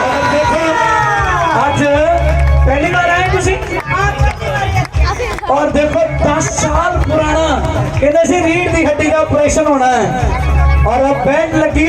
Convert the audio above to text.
ਔਰ ਦੇਖੋ ਅੱਜ ਪਹਿਲੀ ਵਾਰ ਤੁਸੀਂ? ਔਰ ਦੇਖੋ 10 ਸਾਲ ਪੁਰਾਣਾ, ਕਹਿੰਦੇ ਸੀ ਰੀੜ ਦੀ ਹੱਡੀ ਦਾ ਆਪਰੇਸ਼ਨ ਹੋਣਾ ਹੈ। ਔਰ ਉਹ ਬੈਂਡ ਲੱਗੀ